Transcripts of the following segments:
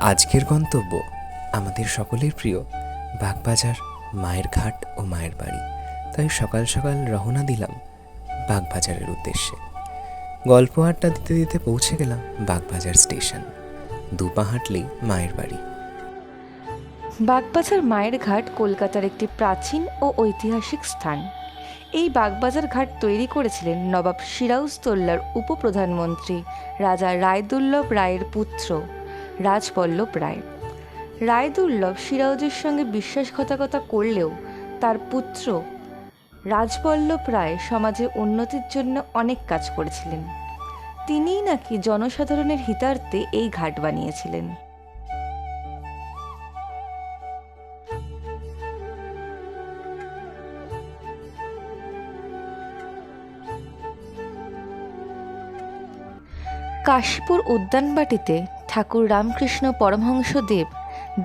আজকের গন্তব্য আমাদের সকলের প্রিয় বাগবাজার, মায়ের ঘাট ও মায়ের বাড়ি। তাই সকাল সকাল রওনা দিলাম বাগবাজারের উদ্দেশ্যে। গল্প আড্ডা দিতে দিতে পৌঁছে গেলাম বাগবাজার স্টেশন। দুপা হাঁটলেই মায়ের বাড়ি। বাগবাজার মায়ের ঘাট কলকাতার একটি প্রাচীন ও ঐতিহাসিক স্থান। এই বাগবাজার ঘাট তৈরি করেছিলেন নবাব সিরাউজদৌল্লার উপপ্রধানমন্ত্রী রাজা রায়দুল্লভ রায়ের পুত্র রাজপল্লব রায়। রায়দুল্লভ সিরাউজের সঙ্গে বিশ্বাসঘাতকতা করলেও তার পুত্র রাজপল্লব রায় সমাজের উন্নতির জন্য অনেক কাজ করেছিলেন। তিনিই নাকি জনসাধারণের হিতার্থে এই ঘাট বানিয়েছিলেন। কাশীপুর উদ্যানবাটিতে ঠাকুর রামকৃষ্ণ পরমহংসদেব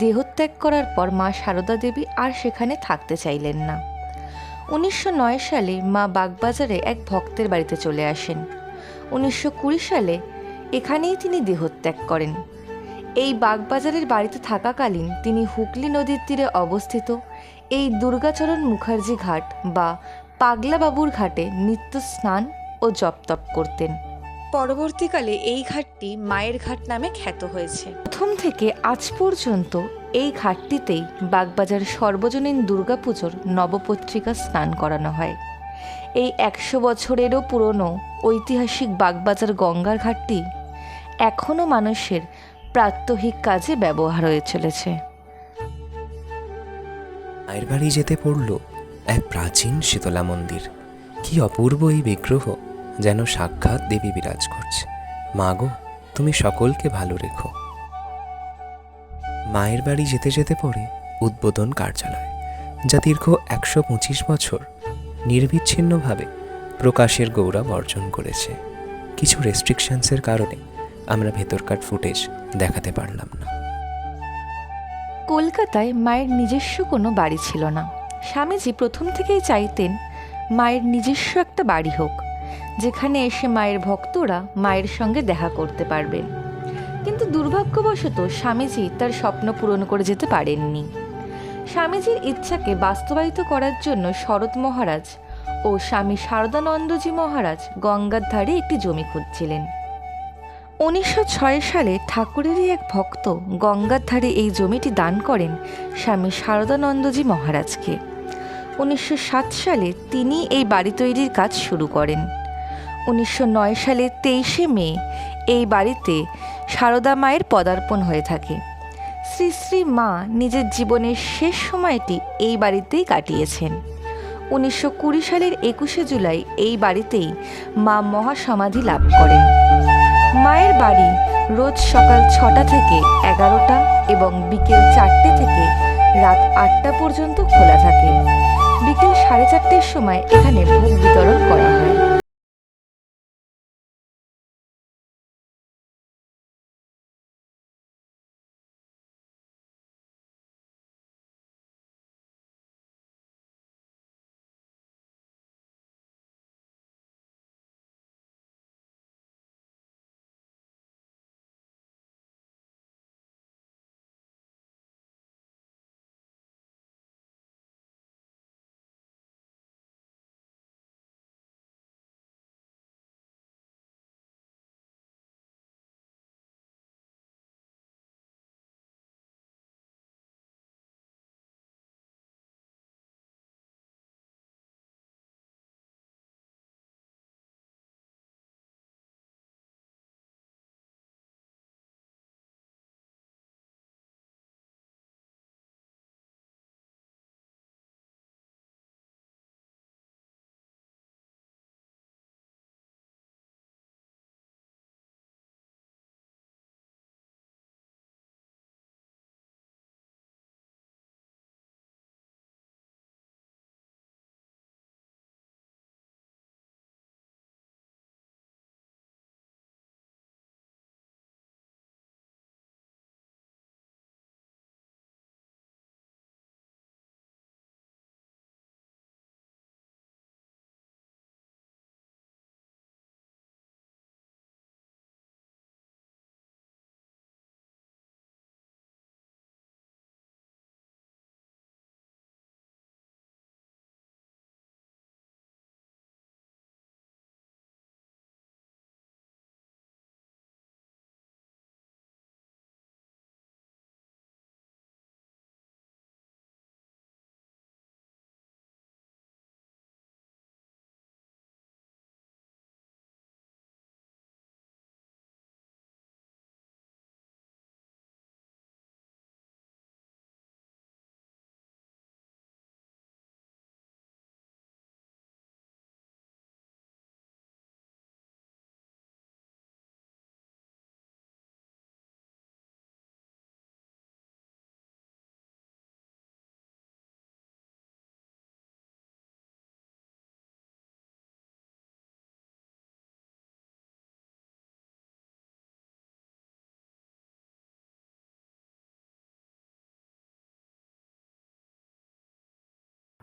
দেহত্যাগ করার পর মা সারদা দেবী আর সেখানে থাকতে চাইলেন না। উনিশশো নয় সালে মা বাগবাজারে এক ভক্তের বাড়িতে চলে আসেন। উনিশশো কুড়ি সালে এখানেই তিনি দেহত্যাগ করেন। এই বাগবাজারের বাড়িতে থাকাকালীন তিনি হুগলি নদীর তীরে অবস্থিত। এই দুর্গাচরণ মুখার্জি ঘাট বা পাগলাবাবুর ঘাটে নিত্য স্নান ও জপ তপ করতেন। পরবর্তীকালে এই ঘাটটি মায়ের ঘাট নামে খ্যাত হয়েছে। প্রথম থেকে আজ পর্যন্ত এই ঘাটটিতেই বাগবাজার সর্বজনীন দুর্গাপুজোর নবপত্রিকা স্নান করানো হয়। এই একশো বছরেরও পুরনো ঐতিহাসিক বাগবাজার গঙ্গার ঘাটটি এখনও মানুষের প্রাত্যহিক কাজে ব্যবহার হয়ে চলেছে। মায়ের বাড়ি যেতে পড়ল এক প্রাচীন শীতলা মন্দির। কি অপূর্ব এই বিগ্রহ! যেন সাক্ষাৎ দেবী বিরাজ করছে। মা গো, তুমি সকলকে ভালো রেখো। মায়ের বাড়ি যেতে যেতে পড়ে উদ্বোধন কার্যালয়, যা দীর্ঘ একশো পঁচিশ বছর নির্বিচ্ছিন্নভাবে প্রকাশের গৌরব অর্জন করেছে। কিছু রেস্ট্রিকশনসের কারণে আমরা ভেতরকার ফুটেজ দেখাতে পারলাম না। কলকাতায় মায়ের নিজস্ব কোনো বাড়ি ছিল না। স্বামীজি প্রথম থেকেই চাইতেন মায়ের নিজস্ব একটা বাড়ি হোক। যেখানে এসে মায়ের ভক্তরা মায়ের সঙ্গে দেখা করতে পারবে। কিন্তু দুর্ভাগ্যবশত স্বামীজি তার স্বপ্ন পূরণ করে যেতে পারেননি। স্বামীজির ইচ্ছাকে বাস্তবায়িত করার জন্য শরৎ মহারাজ ও স্বামী শারদানন্দজি মহারাজ গঙ্গার ধারে একটি জমি খুঁজছিলেন। উনিশশো ছয় সালে ঠাকুরেরই এক ভক্ত গঙ্গার ধারে এই জমিটি দান করেন স্বামী শারদানন্দজি মহারাজকে। উনিশশো সাত সালে তিনি এই বাড়ি তৈরির কাজ শুরু করেন। উনিশশো নয় সালে তেইশে মে এই বাড়িতে সারদা মায়ের পদার্পণ হয়ে থাকে। শ্রী শ্রী মা নিজের জীবনের শেষ সময়টি এই বাড়িতেই কাটিয়েছেন। উনিশশো কুড়ি সালের একুশে জুলাই এই বাড়িতেই মা মহাসমাধি লাভ করেন। মায়ের বাড়ি রোজ সকাল ছটা থেকে এগারোটা এবং বিকেল চারটে থেকে রাত আটটা পর্যন্ত খোলা থাকে। বিকেল সাড়ে চারটের সময় এখানে ভোগ বিতরণ করা হয়।